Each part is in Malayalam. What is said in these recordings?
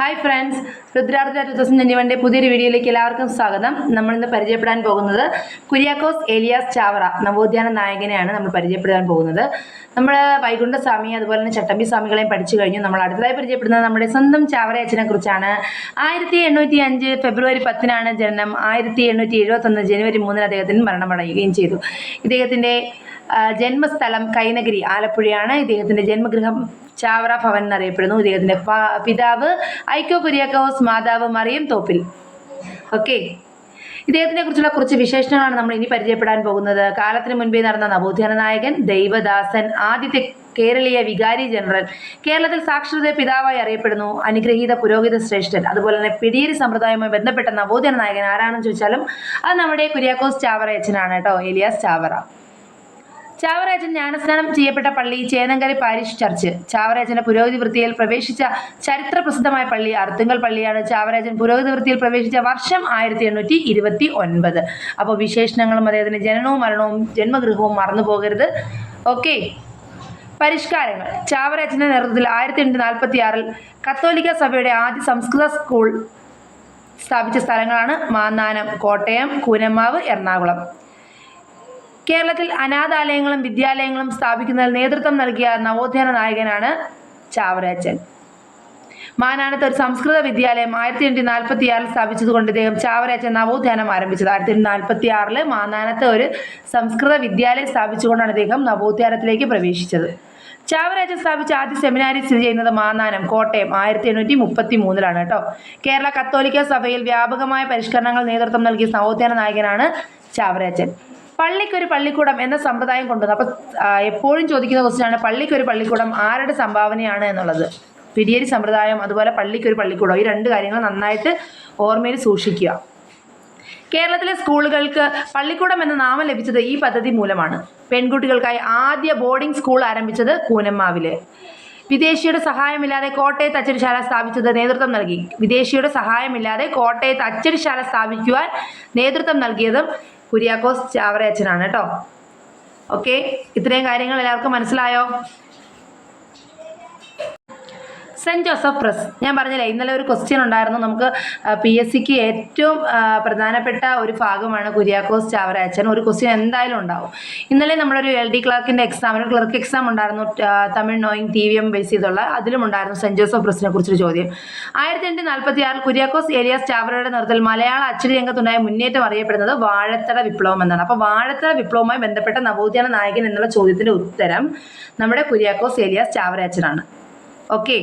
ഹായ് ഫ്രണ്ട്സ് രുദ്രാർദ്ര ടു തൗസൻഡ് ട്വന്റി വണ്ടെ പുതിയൊരു വീഡിയോയിലേക്ക് എല്ലാവർക്കും സ്വാഗതം. നമ്മളിന്ന് പരിചയപ്പെടാൻ പോകുന്നത് കുര്യാക്കോസ് ഏലിയാസ് ചാവറ നവോദ്യാന നായകനെയാണ് നമ്മൾ പരിചയപ്പെടാൻ പോകുന്നത്. നമ്മൾ വൈകുണ്ഠ സ്വാമി അതുപോലെ തന്നെ ചട്ടമ്പി സ്വാമികളെയും പഠിച്ചു കഴിഞ്ഞു. നമ്മൾ അടുത്തതായി പരിചയപ്പെടുന്നത് നമ്മുടെ സ്വന്തം ചാവറ അച്ഛനെ കുറിച്ചാണ്. ആയിരത്തി എണ്ണൂറ്റി അഞ്ച് ഫെബ്രുവരി പത്തിനാണ് ജനനം. ആയിരത്തി എണ്ണൂറ്റി എഴുപത്തൊന്ന് ജനുവരി മൂന്നിന് അദ്ദേഹത്തിന് മരണമടയുകയും ചെയ്തു. ഇദ്ദേഹത്തിന്റെ ജന്മസ്ഥലം കൈനഗിരി ആലപ്പുഴയാണ്. ഇദ്ദേഹത്തിന്റെ ജന്മഗൃഹം ചാവറ ഭവൻ എന്നറിയപ്പെടുന്നു. ഇദ്ദേഹത്തിന്റെ പിതാവ് ഐക്കോ കുര്യാക്കോസ് മാതാവ് മറിയം തോപ്പിൽ. ഓക്കെ. ഇദ്ദേഹത്തിനെ കുറിച്ചുള്ള കുറച്ച് വിശേഷണങ്ങളാണ് നമ്മൾ ഇനി പരിചയപ്പെടാൻ പോകുന്നത്. കാലത്തിന് മുൻപേ നടന്ന നവോത്ഥാന നായകൻ ദൈവദാസൻ ആദ്യത്തെ കേരളീയ വികാരി ജനറൽ കേരളത്തിൽ സാക്ഷരത പിതാവായി അറിയപ്പെടുന്നു. അനുഗ്രഹീത പുരോഹിത ശ്രേഷ്ഠൻ അതുപോലെ തന്നെ പിടിയേരി സമ്പ്രദായവുമായി ബന്ധപ്പെട്ട നവോത്ഥാന നായകൻ ആരാണെന്ന് ചോദിച്ചാലും അത് നമ്മുടെ കുര്യാക്കോസ് ചാവറ അച്ഛനാണ് കേട്ടോ ഏലിയാസ് ചാവറ. ചാവറാജൻ ജ്ഞാനസ്നാനം ചെയ്യപ്പെട്ട പള്ളി ചേനങ്കരി പാരിഷ് ചർച്ച്. ചാവറാജന്റെ പുരോഹിത വൃത്തിയിൽ പ്രവേശിച്ച ചരിത്ര പ്രസിദ്ധമായ പള്ളി അർത്തുങ്കൽ പള്ളിയാണ് ചാവറാജൻ പുരോഹിത വൃത്തിയിൽ പ്രവേശിച്ച വർഷം ആയിരത്തി എണ്ണൂറ്റി ഇരുപത്തി ഒൻപത്. അപ്പോൾ വിശേഷണങ്ങളും അദ്ദേഹത്തിന്റെ ജനനവും മരണവും ജന്മഗൃഹവും മറന്നു പോകരുത്. ഓക്കെ. പരിഷ്കാരങ്ങൾ. ചാവരാജന്റെ നേതൃത്വത്തിൽ ആയിരത്തി എണ്ണൂറ്റി നാൽപ്പത്തി ആറിൽ കത്തോലിക്ക സഭയുടെ ആദ്യ സംസ്കൃത സ്കൂൾ സ്ഥാപിച്ച സ്ഥലങ്ങളാണ് മാന്നാനം കോട്ടയം കൂനമാവ് എറണാകുളം. കേരളത്തിൽ അനാഥാലയങ്ങളും വിദ്യാലയങ്ങളും സ്ഥാപിക്കുന്നതിൽ നേതൃത്വം നൽകിയ നവോത്ഥാന നായകനാണ് ചാവറയച്ചൻ മാനാനത്ത് ഒരു സംസ്കൃത വിദ്യാലയം ആയിരത്തി എണ്ണൂറ്റി നാൽപ്പത്തി ആറിൽ സ്ഥാപിച്ചതുകൊണ്ട് ഇദ്ദേഹം ചാവറയച്ചൻ നവോത്ഥാനം ആരംഭിച്ചത്. ആയിരത്തി എണ്ണൂറ്റി നാൽപ്പത്തി ആറിൽ മാനാനത്ത് ഒരു സംസ്കൃത വിദ്യാലയം സ്ഥാപിച്ചുകൊണ്ടാണ് ഇദ്ദേഹം നവോത്ഥാനത്തിലേക്ക് പ്രവേശിച്ചത്. ചാവരാജൻ സ്ഥാപിച്ച ആദ്യ സെമിനാരി സ്ഥിതി ചെയ്യുന്നത് മാന്നാനം കോട്ടയം ആയിരത്തി എണ്ണൂറ്റി മുപ്പത്തി മൂന്നിലാണ് കേട്ടോ കേരള കത്തോലിക്ക സഭയിൽ വ്യാപകമായ പരിഷ്കരണങ്ങൾ നേതൃത്വം നൽകിയ നവോത്ഥാന നായകനാണ് ചാവരാജൻ പള്ളിക്കൊരു പള്ളിക്കൂടം എന്ന സമ്പ്രദായം കൊണ്ടുവന്നു. അപ്പൊ എപ്പോഴും ചോദിക്കുന്ന ക്വസ്റ്റ്യനാണ് പള്ളിക്കൊരു പള്ളിക്കൂടം ആരുടെ സംഭാവനയാണ് എന്നുള്ളത്. പിരിയരി സമ്പ്രദായം അതുപോലെ പള്ളിക്കൊരു പള്ളിക്കൂടം ഈ രണ്ട് കാര്യങ്ങൾ നന്നായിട്ട് ഓർമ്മയിൽ സൂക്ഷിക്കുക. കേരളത്തിലെ സ്കൂളുകൾക്ക് പള്ളിക്കൂടം എന്ന നാമം ലഭിച്ചത് ഈ പദ്ധതി മൂലമാണ്. പെൺകുട്ടികൾക്കായി ആദ്യ ബോർഡിംഗ് സ്കൂൾ ആരംഭിച്ചത് കൂനമ്മാവിൽ. വിദേശിയുടെ സഹായമില്ലാതെ കോട്ടയത്ത് അച്ചടിശാല സ്ഥാപിച്ചത് നേതൃത്വം നൽകി. വിദേശിയുടെ സഹായമില്ലാതെ കോട്ടയത്ത് അച്ചടിശാല സ്ഥാപിക്കുവാൻ നേതൃത്വം നൽകിയതും കുര്യാക്കോസ് ചാവറയച്ചനാണ് കേട്ടോ. ഓക്കെ ഇത്രയും കാര്യങ്ങൾ എല്ലാവർക്കും മനസ്സിലായോ? Saint Joseph press. ഞാൻ പറഞ്ഞില്ലേ ഇന്നലെ ഒരു ക്വസ്റ്റ്യൻ ഉണ്ടായിരുന്നു. നമുക്ക് പി എസ് സിക്ക് ഏറ്റവും പ്രധാനപ്പെട്ട ഒരു ഭാഗമാണ് കുര്യാക്കോസ് ചാവരാച്ചൻ ഒരു ക്വസ്റ്റ്യൻ എന്തായാലും ഉണ്ടാവും. ഇന്നലെ നമ്മളൊരു എൽ ഡി ക്ലർക്കിന്റെ എക്സാമിന് ക്ലർക്ക് എക്സാം ഉണ്ടായിരുന്നു Tamil knowing T V M base ചെയ്തുള്ള. അതിലും ഉണ്ടായിരുന്നു സെന്റ് ജോസഫ് പ്രസിനെ കുറിച്ചൊരു ചോദ്യം. ആയിരത്തി എണ്ണൂറ്റി നാൽപ്പത്തി ആറിൽ കുര്യാക്കോസ് ഏലിയാസ് ചാവറയുടെ നേതൃത്വത്തിൽ മലയാള അച്ചടി രംഗത്തുണ്ടായ മുന്നേറ്റം അറിയപ്പെടുന്നത് വാഴത്തട വിപ്ലവം എന്നാണ്. അപ്പോൾ വാഴത്തട വിപ്ലവവുമായി ബന്ധപ്പെട്ട നവോത്ഥാന നായകൻ എന്നുള്ള ചോദ്യത്തിന്റെ ഉത്തരം നമ്മുടെ കുര്യാക്കോസ് ഏലിയാസ് ചാവരാച്ചനാണ് ഓക്കെ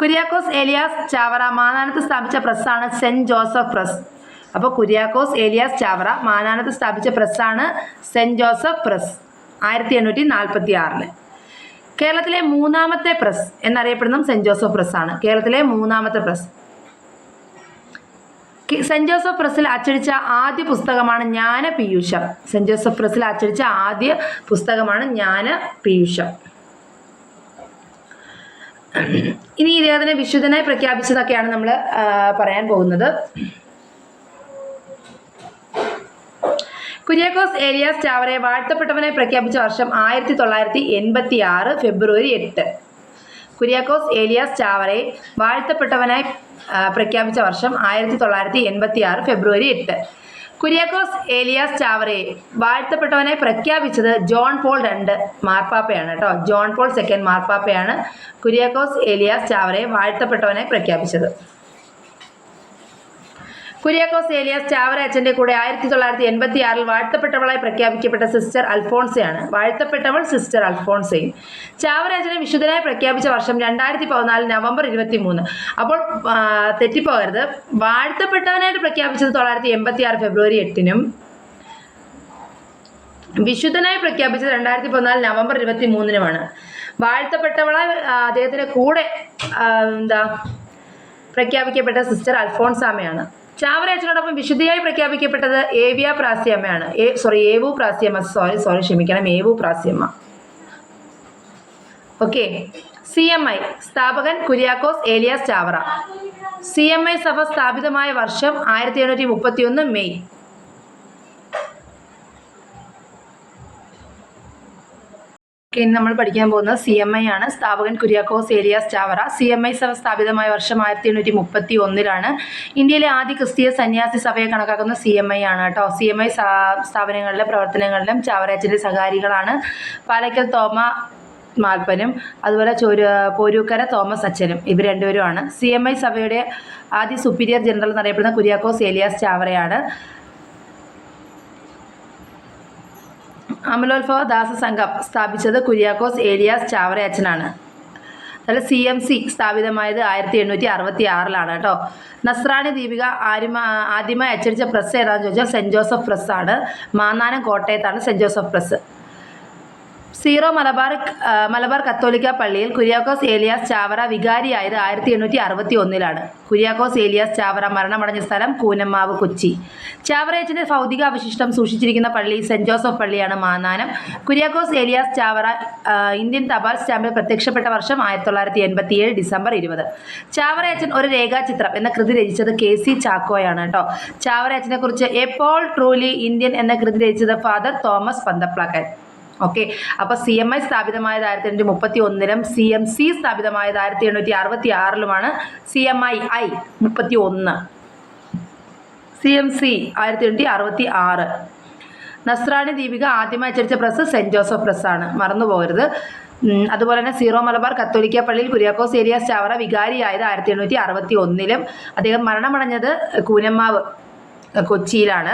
കുര്യാക്കോസ് ഏലിയാസ് ചാവറ മാനാനത്ത് സ്ഥാപിച്ച പ്രസ്സാണ് സെന്റ് ജോസഫ് പ്രസ്. അപ്പോൾ കുര്യാക്കോസ് ഏലിയാസ് ചാവറ മാനാനത്ത് സ്ഥാപിച്ച പ്രസ്സാണ് സെന്റ് ജോസഫ് പ്രസ് ആയിരത്തി എണ്ണൂറ്റി നാൽപ്പത്തി ആറിൽ കേരളത്തിലെ മൂന്നാമത്തെ പ്രസ് എന്നറിയപ്പെടുന്നതും സെന്റ് ജോസഫ് പ്രസ് ആണ് കേരളത്തിലെ മൂന്നാമത്തെ പ്രസ്. സെന്റ് ജോസഫ് പ്രസ്സിൽ അച്ചടിച്ച ആദ്യ പുസ്തകമാണ് ജ്ഞാന പീയൂഷം സെന്റ് ജോസഫ് പ്രസ്സിൽ അച്ചടിച്ച ആദ്യ പുസ്തകമാണ് ജ്ഞാന പീയൂഷം ഇനി ഇദ്ദേഹത്തിനെ വിശുദ്ധനായി പ്രഖ്യാപിച്ചതൊക്കെയാണ് നമ്മൾ പറയാൻ പോകുന്നത്. കുര്യാക്കോസ് ഏലിയാസ് ചാവറെ വാഴ്ത്തപ്പെട്ടവനായി പ്രഖ്യാപിച്ച വർഷം ആയിരത്തി തൊള്ളായിരത്തി എൺപത്തി ആറ് ഫെബ്രുവരി എട്ട്. കുര്യാക്കോസ് ഏലിയാസ് ചാവറെ വാഴ്ത്തപ്പെട്ടവനായി പ്രഖ്യാപിച്ച വർഷം ആയിരത്തി തൊള്ളായിരത്തി എൺപത്തി ആറ് ഫെബ്രുവരി എട്ട്. കുര്യാക്കോസ് ഏലിയാസ് ചാവറയെ വാഴ്ത്തപ്പെട്ടവനെ പ്രഖ്യാപിച്ചത് ജോൺ പോൾ രണ്ട് മാർപ്പാപ്പയാണ് കേട്ടോ. ജോൺ പോൾ സെക്കൻഡ് മാർപ്പാപ്പയാണ് കുര്യാക്കോസ് ഏലിയാസ് ചാവറയെ വാഴ്ത്തപ്പെട്ടവനെ പ്രഖ്യാപിച്ചത്. കുര്യാക്കോസ് ഏലിയാസ് ചാവറ അച്ഛന്റെ കൂടെ ആയിരത്തി തൊള്ളായിരത്തി എൺപത്തി ആറിൽ വാഴ്ത്തപ്പെട്ടവളായി പ്രഖ്യാപിക്കപ്പെട്ട സിസ്റ്റർ അൽഫോൺസയാണ്. വാഴ്ത്തപ്പെട്ടവൾ സിസ്റ്റർ അൽഫോൺസയും. ചാവറ അച്ഛനെ വിശുദ്ധനായി പ്രഖ്യാപിച്ച വർഷം രണ്ടായിരത്തി പതിനാല് നവംബർ ഇരുപത്തി മൂന്ന് അപ്പോൾ തെറ്റിപ്പോകരുത്. വാഴ്ത്തപ്പെട്ടവനായിട്ട് പ്രഖ്യാപിച്ചത് തൊള്ളായിരത്തി എൺപത്തി ആറ് ഫെബ്രുവരി എട്ടിനും വിശുദ്ധനായി പ്രഖ്യാപിച്ചത് രണ്ടായിരത്തി പതിനാല് നവംബർ ഇരുപത്തി മൂന്നിനുമാണ് വാഴ്ത്തപ്പെട്ടവളെ അദ്ദേഹത്തിന്റെ കൂടെ എന്താ പ്രഖ്യാപിക്കപ്പെട്ട സിസ്റ്റർ അൽഫോൺസാമയാണ്. ചാവറ അച്ഛനോടൊപ്പം വിശുദ്ധിയായി പ്രഖ്യാപിക്കപ്പെട്ടത് ഏവിയ പ്രാസ്യമ്മയാണ്. ഏ സോറി ഏവു പ്രാസ്യമ്മ. സോറി സോറി ക്ഷമിക്കണം. ഏവു പ്രാസ്യമ്മ. ഓക്കെ സി എം ഐ സ്ഥാപകൻ Kuriakose Elias Chavara. C M I സഭ സ്ഥാപിതമായ വർഷം ആയിരത്തി എണ്ണൂറ്റി മുപ്പത്തി ഒന്ന് മെയ്. ഓക്കെ ഇനി നമ്മൾ പഠിക്കാൻ പോകുന്നത് സി എം ഐ ആണ്. സ്ഥാപകൻ Kuriakose Elias Chavara. C M I സഭ സ്ഥാപിതമായ വർഷം ആയിരത്തി എണ്ണൂറ്റി മുപ്പത്തി ഒന്നിലാണ് ഇന്ത്യയിലെ ആദ്യ ക്രിസ്തീയ സന്യാസി സഭയെ കണക്കാക്കുന്ന സി എം ഐ ആണ് കേട്ടോ. സി എം ഐ സ്ഥാപനങ്ങളിലെ പ്രവർത്തനങ്ങളിലും ചാവറയച്ചന്റെ സഹകാരികളാണ്. പാലക്കൽ തോമ മാൽപ്പനും അതുപോലെ ചോരു പോരൂക്കര തോമസ് അച്ഛനും ഇവർ രണ്ടുപേരുമാണ്. സി എം ഐ സഭയുടെ ആദ്യ സുപ്പീരിയർ ജനറൽ എന്നറിയപ്പെടുന്ന കുര്യാക്കോസ് ഏലിയാസ് ചാവറയാണ്. അമലോത്ഭവ ദാസ സംഘം സ്ഥാപിച്ചത് കുര്യാക്കോസ് ഏലിയാസ് ചാവറയച്ചനാണ്. അതായത് സി എം സി സ്ഥാപിതമായത് ആയിരത്തി എണ്ണൂറ്റി അറുപത്തി ആറിലാണ് കേട്ടോ. നസ്രാണി ദീപിക ആരുമ ആദ്യമായി അച്ചടിച്ച പ്രസ് ഏതാണെന്ന് ചോദിച്ചാൽ സെന്റ് ജോസഫ് പ്രസ് ആണ് Mannanam കോട്ടയത്താണ് saint Joseph press. Syro Malabar Malabar കത്തോലിക്ക പള്ളിയിൽ കുര്യാക്കോസ് ഏലിയാസ് ചാവറ വികാരിയായത് ആയിരത്തി എണ്ണൂറ്റി അറുപത്തി ഒന്നിലാണ്. കുര്യാക്കോസ് ഏലിയാസ് ചാവറ മരണമടഞ്ഞ സ്ഥലം കൂനമ്മാവ് കൊച്ചി. ചാവറയച്ചന്റെ ഭൗതിക അവശിഷ്ടം സൂക്ഷിച്ചിരിക്കുന്ന പള്ളി സെന്റ് ജോസഫ് പള്ളിയാണ് മാനാനം കുര്യാക്കോസ് ഏലിയാസ് ചാവറ ഇന്ത്യൻ തപാൽ സ്റ്റാമ്പിൽ പ്രത്യക്ഷപ്പെട്ട വർഷം ആയിരത്തി തൊള്ളായിരത്തി എൺപത്തി ഏഴ് ഡിസംബർ ഇരുപത്. ചാവറയച്ചൻ ഒരു രേഖാചിത്രം എന്ന കൃതി രചിച്ചത് കെ സി ചാക്കോയാണ് കേട്ടോ. കുറിച്ച് എപ്പോൾ ട്രൂലി ഇന്ത്യൻ എന്ന കൃതി രചിച്ചത് ഫാദർ തോമസ് പന്തപ്ലാക്കൻ. ഓക്കെ. അപ്പോൾ സി എം ഐ സ്ഥാപിതമായത് ആയിരത്തി എണ്ണൂറ്റി മുപ്പത്തി ഒന്നിലും സി എം സി സ്ഥാപിതമായത് ആയിരത്തി എണ്ണൂറ്റി അറുപത്തി ആറിലുമാണ് സി എം ഐ ഐ മുപ്പത്തി ഒന്ന് സി എം സി ആയിരത്തി എണ്ണൂറ്റി അറുപത്തി ആറ് നസ്രാണി ദീപിക ആദ്യമായി അച്ചടിച്ച പ്രസ് സെന്റ് ജോസഫ് പ്രസ്സാണ് മറന്നു പോകരുത് അതുപോലെ തന്നെ സീറോ മലബാർ കത്തോലിക്ക പള്ളിയിൽ കുര്യാക്കോസ് ഏരിയ സ്റ്റാവറ വികാരിയായത് ആയിരത്തി എണ്ണൂറ്റി അറുപത്തി ഒന്നിലും അദ്ദേഹം മരണമടഞ്ഞത് കൂനമ്മാവ് കൊച്ചിയിലാണ്.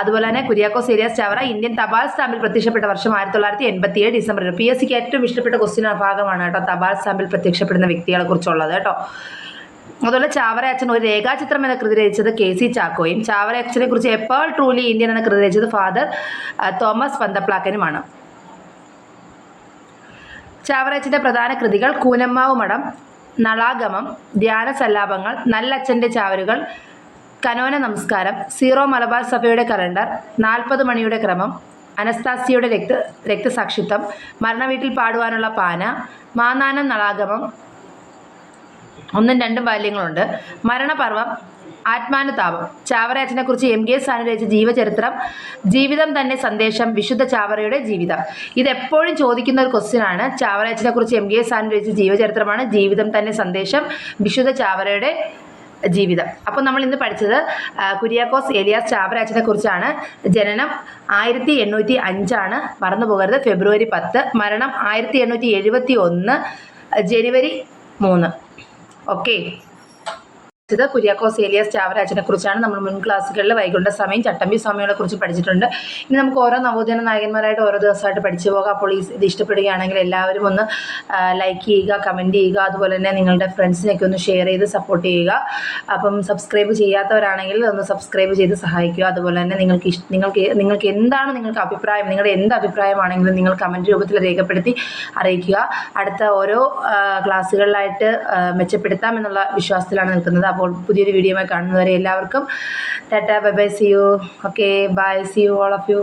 അതുപോലെ തന്നെ കുര്യാക്കോസ് ഏരിയാസ് ചവറ ഇന്ത്യൻ തപാൽ സ്റ്റാമ്പിൽ പ്രത്യക്ഷപ്പെട്ട വർഷം ആയിരത്തി തൊള്ളായിരത്തി എൺപത്തി ഏഴ് ഡിസംബർ പി എസ് സിക്ക് ഏറ്റവും ഇഷ്ടപ്പെട്ട ക്വസ്റ്റ്യൻ ഭാഗമാണ് കേട്ടോ തപാൽ സ്റ്റാമ്പിൽ പ്രത്യക്ഷപ്പെടുന്ന വ്യക്തികളെ കുറിച്ചുള്ളത് കേട്ടോ. അതുപോലെ ചാവറ അച്ഛൻ ഒരു രേഖാചിത്രം എന്ന കൃതി രചിച്ചത് കെ സി ചാക്കോയും. ചാവറ അച്ഛനെ കുറിച്ച് എപ്പോൾ ട്രൂലി ഇന്ത്യൻ എന്ന കൃതി രചിച്ചത് ഫാദർ തോമസ് പന്തപ്ലാക്കനുമാണ്. ചാവറയച്ചന്റെ പ്രധാന കൃതികൾ കൂനമ്മാവ് മഠം നളാഗമം ധ്യാന സല്ലാപങ്ങൾ നല്ലച്ഛന്റെ ചാവരുകൾ കനോന നമസ്കാരം. സീറോ മലബാർ സഭയുടെ കലണ്ടർ നാൽപ്പത് മണിയുടെ ക്രമം അനസ്താസിയുടെ രക്ത രക്തസാക്ഷിത്വം മരണവീട്ടിൽ പാടുവാനുള്ള പാന മാനാനം നളാഗമം ഒന്നും രണ്ടും ബാല്യങ്ങളുണ്ട്. മരണപർവം ആത്മാനുതാപം. ചാവറയച്ചനെ കുറിച്ച് എം കെ സാനു രചിച്ച ജീവചരിത്രം ജീവിതം തന്നെ സന്ദേശം വിശുദ്ധ ചാവറയുടെ ജീവിതം. ഇതെപ്പോഴും ചോദിക്കുന്ന ഒരു ക്വസ്റ്റ്യൻ ആണ്. ചാവറയച്ചനെ കുറിച്ച് എം കെ സാനു രചിച്ച ജീവചരിത്രമാണ് ജീവിതം തന്നെ സന്ദേശം വിശുദ്ധ ചാവറയുടെ ജീവിതം. അപ്പോൾ നമ്മൾ ഇന്ന് പഠിച്ചത് കുര്യാക്കോസ് ഏലിയാസ് ചാവറയച്ചനെ കുറിച്ചാണ്. ജനനം ആയിരത്തി എണ്ണൂറ്റി അഞ്ചാണ് മറന്നു പോകരുത്. ഫെബ്രുവരി പത്ത്. മരണം ആയിരത്തി എണ്ണൂറ്റി എഴുപത്തി ഒന്ന് ജനുവരി മൂന്ന്. ഓക്കെ. ഇത് കുര്യാക്കോസ് ഏലിയാസ് ചാവരാജനെ കുറിച്ചാണ് നമ്മൾ മുൻ ക്ലാസ്സുകളിൽ വൈകുണ്ഠ സ്വാമിയും ചട്ടമ്പി സ്വാമികളെ കുറിച്ച് പഠിച്ചിട്ടുണ്ട്. ഇനി നമുക്ക് ഓരോ നവോദന നായകന്മാരായിട്ട് ഓരോ ദിവസമായിട്ട് പഠിച്ചു പോകാം. അപ്പോൾ ഈ ഇത് ഇഷ്ടപ്പെടുകയാണെങ്കിൽ എല്ലാവരും ഒന്ന് ലൈക്ക് ചെയ്യുക കമന്റ് ചെയ്യുക. അതുപോലെ തന്നെ നിങ്ങളുടെ ഫ്രണ്ട്സിനൊക്കെ ഒന്ന് ഷെയർ ചെയ്ത് സപ്പോർട്ട് ചെയ്യുക. അപ്പം സബ്സ്ക്രൈബ് ചെയ്യാത്തവരാണെങ്കിൽ ഒന്ന് സബ്സ്ക്രൈബ് ചെയ്ത് സഹായിക്കുക. അതുപോലെ തന്നെ നിങ്ങൾക്ക് നിങ്ങൾക്ക് നിങ്ങൾക്ക് എന്താണ് നിങ്ങൾക്ക് അഭിപ്രായം നിങ്ങളുടെ എന്ത് അഭിപ്രായമാണെങ്കിലും നിങ്ങൾ കമന്റ് രൂപത്തിൽ രേഖപ്പെടുത്തി അറിയിക്കുക. അടുത്ത ഓരോ ക്ലാസ്സുകളിലായിട്ട് മെച്ചപ്പെടുത്താം എന്നുള്ള വിശ്വാസത്തിലാണ് നിൽക്കുന്നത്. അപ്പോൾ പുതിയൊരു വീഡിയോയുമായി കാണുന്നവരെ എല്ലാവർക്കും tata bye bye see you okay bye see you all of you